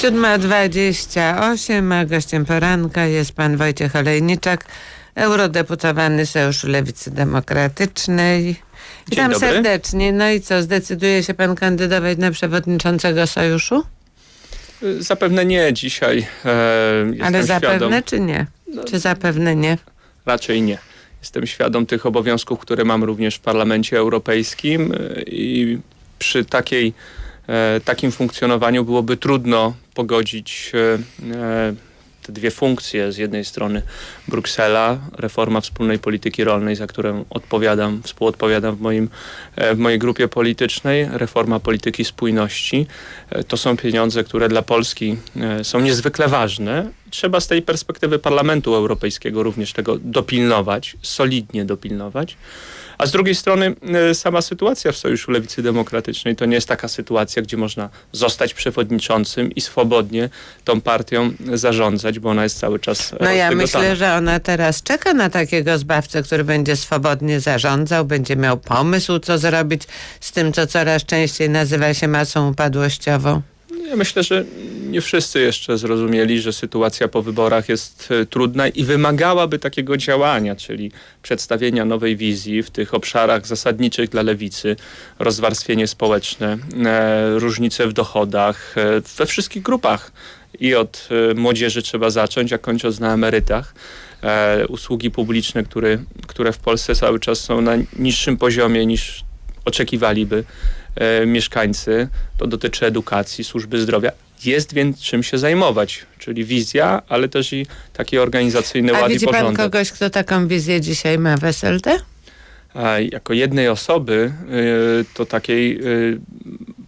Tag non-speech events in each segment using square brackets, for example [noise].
7.28, a gościem poranka jest pan Wojciech Olejniczak, eurodeputowany Sojuszu Lewicy Demokratycznej. Witam dobry. serdecznie. No i co, zdecyduje się pan kandydować na przewodniczącego sojuszu? Zapewne nie dzisiaj. E, Ale zapewne świadom, czy nie? Czy zapewne nie? raczej nie. Jestem świadom tych obowiązków, które mam również w Parlamencie Europejskim e, i przy takiej, takim funkcjonowaniu byłoby trudno pogodzić e, e, te dwie funkcje. Z jednej strony Bruksela, reforma wspólnej polityki rolnej, za którą odpowiadam, współodpowiadam w, moim, e, w mojej grupie politycznej, reforma polityki spójności. E, To są pieniądze, które dla Polski e, są niezwykle ważne. Trzeba z tej perspektywy Parlamentu Europejskiego również tego dopilnować, solidnie dopilnować. A z drugiej strony e, sama sytuacja w Sojuszu Lewicy Demokratycznej to nie jest taka sytuacja, gdzie można zostać przewodniczącym i swobodnie tą partią zarządzać, bo ona jest cały czas No ja myślę, że ona teraz czeka na takiego zbawcę, który będzie swobodnie zarządzał, będzie miał pomysł, co zrobić z tym, co coraz częściej nazywa się masą upadłościową. Ja myślę, że nie wszyscy jeszcze zrozumieli, że sytuacja po wyborach jest e, trudna i wymagałaby takiego działania, czyli przedstawienia nowej wizji w tych obszarach zasadniczych dla lewicy, rozwarstwienie społeczne, e, różnice w dochodach, e, we wszystkich grupach. I od młodzieży trzeba zacząć, a kończąc na emerytach. Usługi publiczne, które, które w Polsce cały czas są na niższym poziomie niż oczekiwaliby mieszkańcy. To dotyczy edukacji, służby zdrowia. Jest więc czym się zajmować, czyli wizja, ale też i taki organizacyjny A ład i widzi pan kogoś, kto taką wizję dzisiaj ma w SLD? A jako jednej osoby y, to takiej y,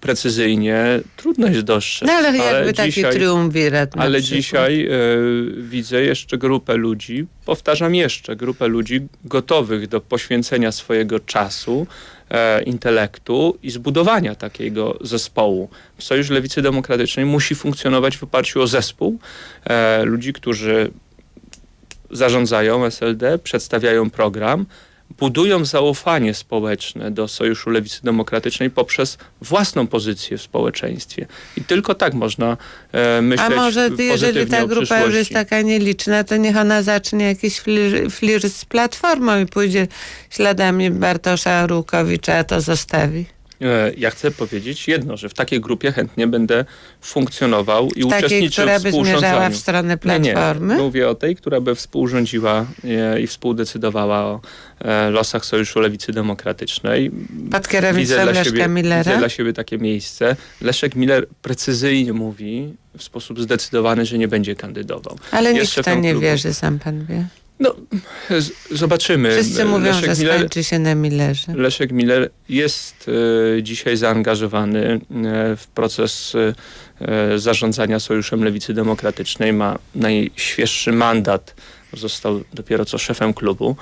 precyzyjnie trudno jest dostrzec. No ale jakby taki dzisiaj, triumvirat na Ale przykład. dzisiaj y, widzę jeszcze grupę ludzi, powtarzam jeszcze, grupę ludzi gotowych do poświęcenia swojego czasu, e, intelektu i zbudowania takiego zespołu. Sojusz Lewicy Demokratycznej musi funkcjonować w oparciu o zespół e, ludzi, którzy zarządzają SLD, przedstawiają program, budują zaufanie społeczne do Sojuszu Lewicy Demokratycznej poprzez własną pozycję w społeczeństwie. I tylko tak można e, myśleć A może jeżeli ta grupa już jest taka nieliczna, to niech ona zacznie jakiś flir, flir z Platformą i pójdzie śladami Bartosza Rukowicza, a to zostawi. E, Ja chcę powiedzieć jedno, że w takiej grupie chętnie będę funkcjonował i Takiej, uczestniczył która w by zmierzała w stronę Nie, nie. Platformy? Mówię o tej, która by współrządziła e, i współdecydowała o e, losach Sojuszu Lewicy Demokratycznej. Pod kierownictwem Leszka siebie, Millera? widzę dla siebie takie miejsce. Leszek Miller precyzyjnie mówi w sposób zdecydowany, że nie będzie kandydował. Ale nikt Jest w to nie wierzy, sam pan wie. No, zobaczymy. Wszyscy mówią, Leszek że Miller, skończy się na Millerze. Leszek Miller jest e, dzisiaj zaangażowany e, w proces e, zarządzania Sojuszem Lewicy Demokratycznej. Ma najświeższy mandat. Został dopiero co szefem klubu.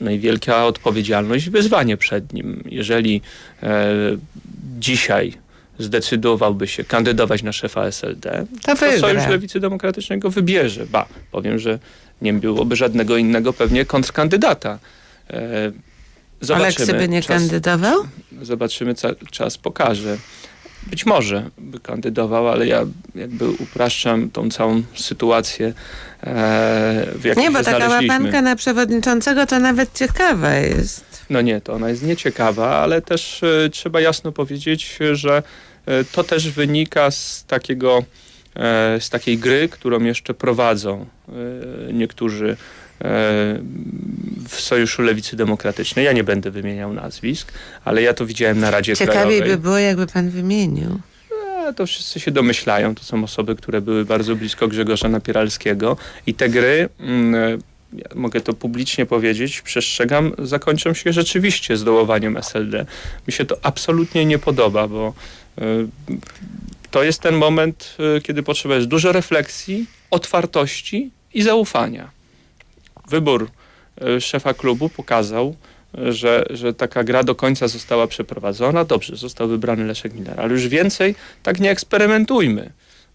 No i wielka odpowiedzialność i wyzwanie przed nim. Jeżeli dzisiaj zdecydowałby się kandydować na szefa SLD, To to Sojusz. Lewicy Demokratycznej go wybierze. Ba, powiem, że nie byłoby żadnego innego pewnie kontrkandydata. E, Aleksy by nie czas, kandydował? Zobaczymy, co czas pokaże. Być może by kandydował, ale ja jakby upraszczam tą całą sytuację, e, w jakiej Nie, bo taka łapanka na przewodniczącego to nawet ciekawa jest. No nie, to ona jest nieciekawa, ale też e, trzeba jasno powiedzieć, że e, to też wynika z takiego, z takiej gry, którą jeszcze prowadzą e, niektórzy e, w Sojuszu Lewicy Demokratycznej. Ja nie będę wymieniał nazwisk, ale ja to widziałem na Radzie Ciekawiej Krajowej. by było, jakby pan wymienił. To wszyscy się domyślają. To są osoby, które były bardzo blisko Grzegorza Napieralskiego i te gry, mm, ja mogę to publicznie powiedzieć, przestrzegam, zakończą się rzeczywiście zdołowaniem SLD. Mi się to absolutnie nie podoba, bo y, to jest ten moment, y, kiedy potrzeba jest dużo refleksji, otwartości i zaufania. Wybór y, szefa klubu pokazał, że, że taka gra do końca została przeprowadzona. Dobrze, został wybrany Leszek Miller, ale już więcej tak nie eksperymentujmy,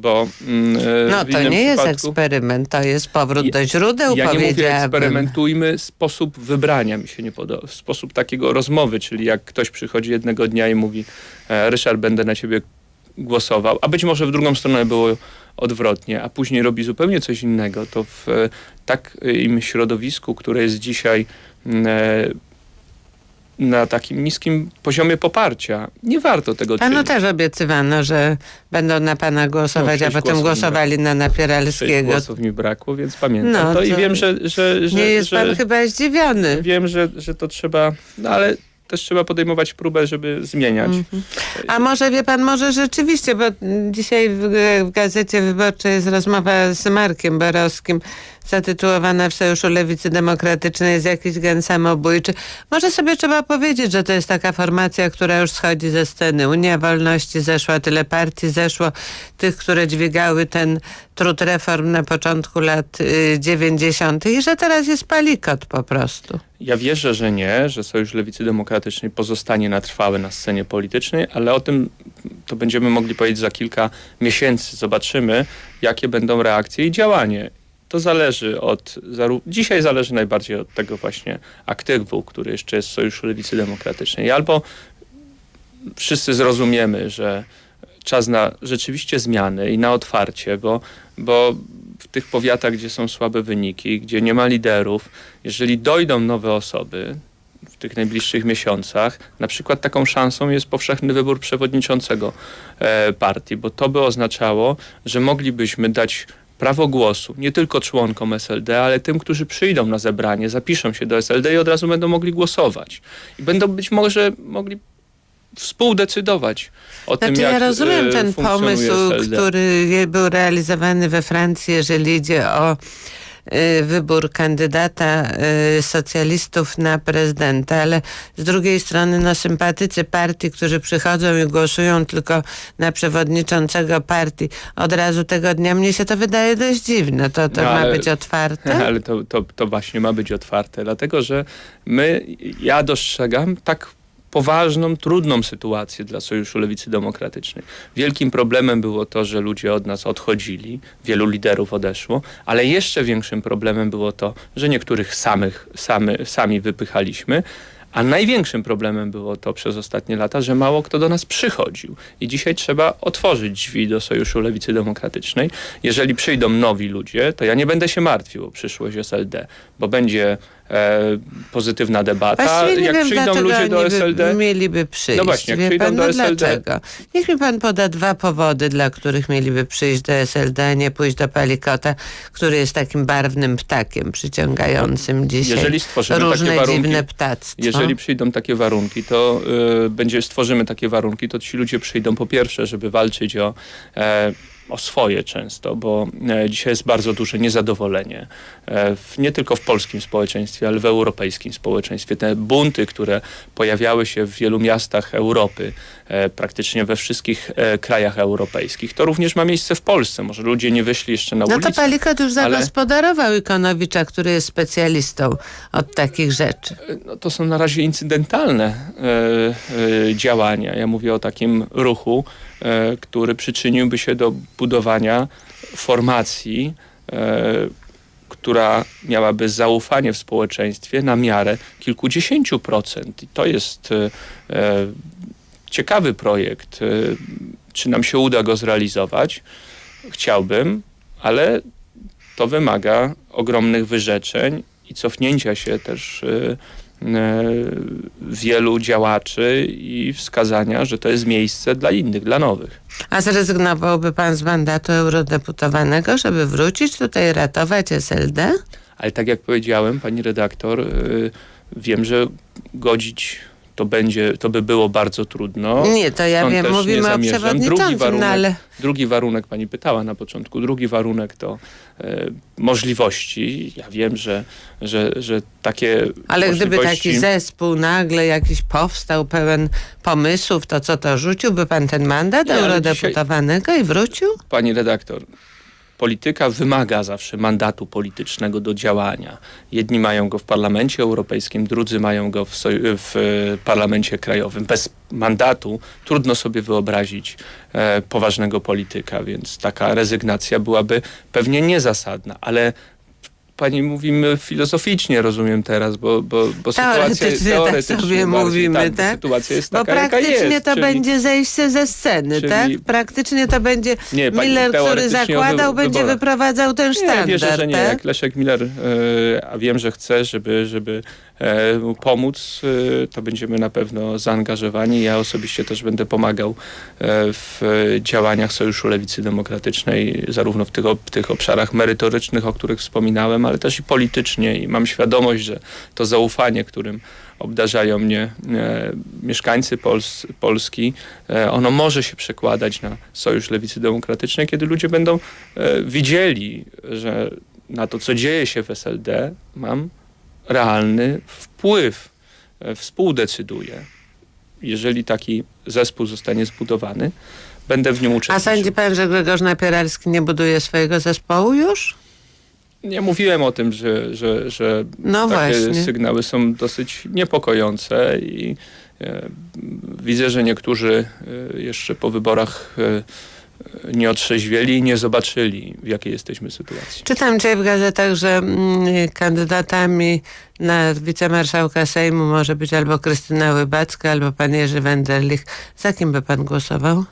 bo mm, No w to nie jest eksperyment, to jest powrót do źródeł, ja nie mówię eksperymentujmy, sposób wybrania mi się nie podoba. Sposób takiego rozmowy, czyli jak ktoś przychodzi jednego dnia i mówi e, Ryszard, będę na ciebie głosował, a być może w drugą stronę było odwrotnie, a później robi zupełnie coś innego, to w e, takim środowisku, które jest dzisiaj mm, e, na takim niskim poziomie poparcia. Nie warto tego Panu czynić. też obiecywano, że będą na pana głosować, No, a potem głosowali na Napieralskiego. głosów mi brakło, więc pamiętam No, to i to wiem, że, że, że, Nie jest że pan chyba zdziwiony. wiem, że, że to trzeba, no ale też trzeba podejmować próbę, żeby zmieniać. Mhm. A może wie pan, może rzeczywiście, bo dzisiaj w, w Gazecie Wyborczej jest rozmowa z Markiem Borowskim zatytułowana w Sojuszu Lewicy Demokratycznej jest jakiś gen samobójczy. Może sobie trzeba powiedzieć, że to jest taka formacja, która już schodzi ze sceny. Unia Wolności zeszła, tyle partii zeszło, tych, które dźwigały ten trud reform na początku lat y, 90. i że teraz jest palikot po prostu. Ja wierzę, że nie, że Sojusz Lewicy Demokratycznej pozostanie na trwałe na scenie politycznej, ale o tym to będziemy mogli powiedzieć za kilka miesięcy. Zobaczymy, jakie będą reakcje i działanie. To zależy od, dzisiaj zależy najbardziej od tego właśnie aktywu, który jeszcze jest w Sojuszu Lewicy Demokratycznej. Albo wszyscy zrozumiemy, że czas na rzeczywiście zmiany i na otwarcie, bo, bo w tych powiatach, gdzie są słabe wyniki, gdzie nie ma liderów, jeżeli dojdą nowe osoby w tych najbliższych miesiącach, na przykład taką szansą jest powszechny wybór przewodniczącego e, partii, bo to by oznaczało, że moglibyśmy dać prawo głosu nie tylko członkom SLD, ale tym, którzy przyjdą na zebranie, zapiszą się do SLD i od razu będą mogli głosować. I będą być może mogli współdecydować o tym, Znaczy jak ja rozumiem e, ten pomysł, SLD. który był realizowany we Francji, jeżeli idzie o wybór kandydata y, socjalistów na prezydenta, ale z drugiej strony no, sympatycy partii, którzy przychodzą i głosują tylko na przewodniczącego partii od razu tego dnia, mnie się to wydaje dość dziwne. To, to No, ma ale- być otwarte? [laughs] Ale to, to, to właśnie ma być otwarte, dlatego że my, ja dostrzegam tak poważną, trudną sytuację dla Sojuszu Lewicy Demokratycznej. Wielkim problemem było to, że ludzie od nas odchodzili, wielu liderów odeszło, ale jeszcze większym problemem było to, że niektórych samych, samy, sami wypychaliśmy, a największym problemem było to przez ostatnie lata, że mało kto do nas przychodził. I dzisiaj trzeba otworzyć drzwi do Sojuszu Lewicy Demokratycznej. Jeżeli przyjdą nowi ludzie, to ja nie będę się martwił o przyszłość SLD, bo będzie e, pozytywna debata. Właściwie nie Jak wiem, przyjdą ludzie do SLD, mieliby przyjść. No właśnie, jak przyjdą pan, do no SLD. dlaczego? Niech mi pan poda dwa powody, dla których mieliby przyjść do SLD, a nie pójść do Palikota, który jest takim barwnym ptakiem przyciągającym dzisiaj jeżeli stworzymy takie różne warunki, dziwne ptactwo. Jeżeli przyjdą takie warunki, to y, będzie, stworzymy takie warunki, to ci ludzie przyjdą po pierwsze, żeby walczyć o, e, o swoje często, bo e, dzisiaj jest bardzo duże niezadowolenie. E, nie tylko w polskim społeczeństwie, ale w europejskim społeczeństwie. Te bunty, które pojawiały się w wielu miastach Europy, e, praktycznie we wszystkich krajach europejskich, to również ma miejsce w Polsce. Może ludzie nie wyszli jeszcze na No ulicę. to Palikot już ale- zagospodarował Ikonowicza, który jest specjalistą od takich rzeczy. No, to są na razie incydentalne działania. Ja mówię o takim ruchu, który przyczyniłby się do budowania formacji, e, która miałaby zaufanie w społeczeństwie na miarę kilkudziesięciu procent. I to jest e, e, ciekawy projekt. E, czy nam się uda go zrealizować? Chciałbym, ale to wymaga ogromnych wyrzeczeń i cofnięcia się też wielu działaczy i wskazania, że to jest miejsce dla innych, dla nowych. A zrezygnowałby pan z mandatu eurodeputowanego, żeby wrócić tutaj ratować SLD? Ale tak jak powiedziałem, pani redaktor, y, wiem, że godzić to będzie, to by było bardzo no. nie, to ja stąd wiem, mówimy o przewodniczącym, warunek, no ale... drugi warunek, pani pytała na początku, drugi warunek to e, możliwości. Ja wiem, że, że, że takie Ale gdyby taki zespół nagle jakiś powstał pełen pomysłów, to co to, rzuciłby pan ten mandat Nie, eurodeputowanego i wrócił? Pani redaktor, polityka wymaga zawsze mandatu politycznego do działania. Jedni mają go w Parlamencie Europejskim, drudzy mają go w, w e, Parlamencie Krajowym. Bez mandatu trudno sobie wyobrazić e, poważnego polityka, więc taka rezygnacja byłaby pewnie niezasadna, ale pani mówimy filozoficznie, rozumiem teraz, bo, bo, bo sytuacja Teoretycznie jest tak teoretycznie sobie bardziej, mówimy, tak, bo tak? Sytuacja jest Bo taka, jaka praktycznie jest. to czyli- będzie zejście ze sceny, czyli- tak? Praktycznie to będzie Nie, pani Miller, który o wy- zakładał, będzie wyprowadzał ten Nie, sztandar, wierzę, że nie. tak? Jak Leszek Miller, e, a wiem, że chce, żeby, żeby pomóc, e, to będziemy na pewno zaangażowani. Ja osobiście też będę pomagał e, w e, działaniach Sojuszu Lewicy Demokratycznej, zarówno w tych, ob- tych obszarach merytorycznych, o których wspominałem, ale też i politycznie. I mam świadomość, że to zaufanie, którym obdarzają mnie e, mieszkańcy Pols Polski, e, ono może się przekładać na Sojusz Lewicy Demokratycznej, kiedy ludzie będą e, widzieli, że na to, co dzieje się w SLD, mam realny wpływ, e, współdecyduję. Jeżeli taki zespół zostanie zbudowany, będę w nim A uczestniczył. sądzi pan, że Grzegorz Napieralski nie buduje swojego zespołu już? Nie mówiłem o tym, że, że, że No takie właśnie. sygnały są dosyć niepokojące i e, widzę, że niektórzy e, jeszcze po wyborach e, nie otrzeźwieli i nie zobaczyli, w jakiej jesteśmy sytuacji. Czytam dzisiaj w gazetach, że mm, kandydatami na wicemarszałka Sejmu może być albo Krystyna Łybacka, albo pan Jerzy Wenderlich. Za kim by pan głosował?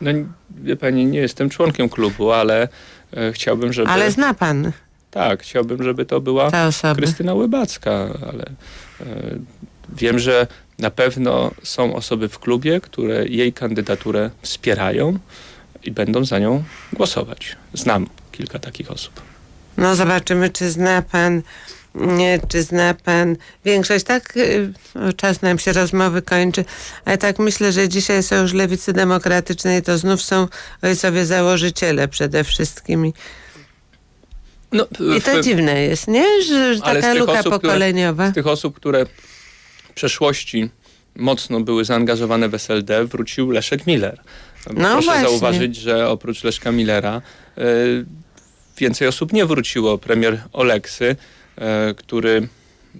No wie pani, nie jestem członkiem klubu, ale e, chciałbym, żeby... Ale zna pan Tak, chciałbym, żeby to była. Krystyna Łybacka, ale e, wiem, że na pewno są osoby w klubie, które jej kandydaturę wspierają i będą za nią głosować. Znam kilka takich osób. No zobaczymy, czy zna pan, nie, czy zna pan większość. Tak, y, czas nam się rozmowy kończy, ale tak myślę, że dzisiaj Sojusz Lewicy Demokratycznej to znów są ojcowie założyciele przede wszystkim. I, No, i to w- dziwne jest, nie? Że, że taka luka osób, które- pokoleniowa. z tych osób, które w przeszłości mocno były zaangażowane w SLD, wrócił Leszek Miller. No Proszę właśnie. zauważyć, że oprócz Leszka Millera e, więcej osób nie wróciło. Premier Oleksy, e, który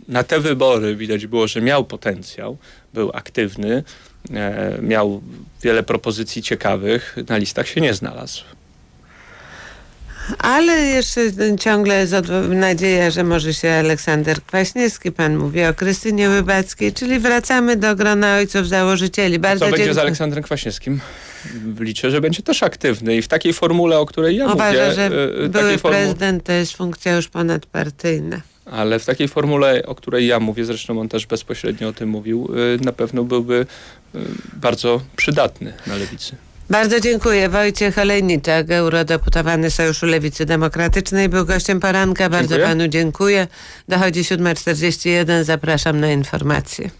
na te wybory widać było, że miał potencjał, był aktywny, e, miał wiele propozycji ciekawych, na listach się nie znalazł. Ale jeszcze ciągle jest nadzieja, że może się Aleksander Kwaśniewski, pan mówi o Krystynie Łybackiej, czyli wracamy do grona ojców założycieli. Bardzo Co będzie z. Aleksandrem Kwaśniewskim? Liczę, że będzie też aktywny i w takiej formule, o której ja Uważa, mówię. że e, były takiej formu- prezydent to jest funkcja już ponadpartyjna. Ale w takiej formule, o której ja mówię, zresztą on też bezpośrednio o tym mówił, y, na pewno byłby bardzo przydatny na lewicy. Bardzo dziękuję. Wojciech Olejniczak, eurodeputowany Sojuszu Lewicy Demokratycznej, był gościem poranka. Bardzo Dziękuję. panu dziękuję. Dochodzi 7.41. Zapraszam na informacje.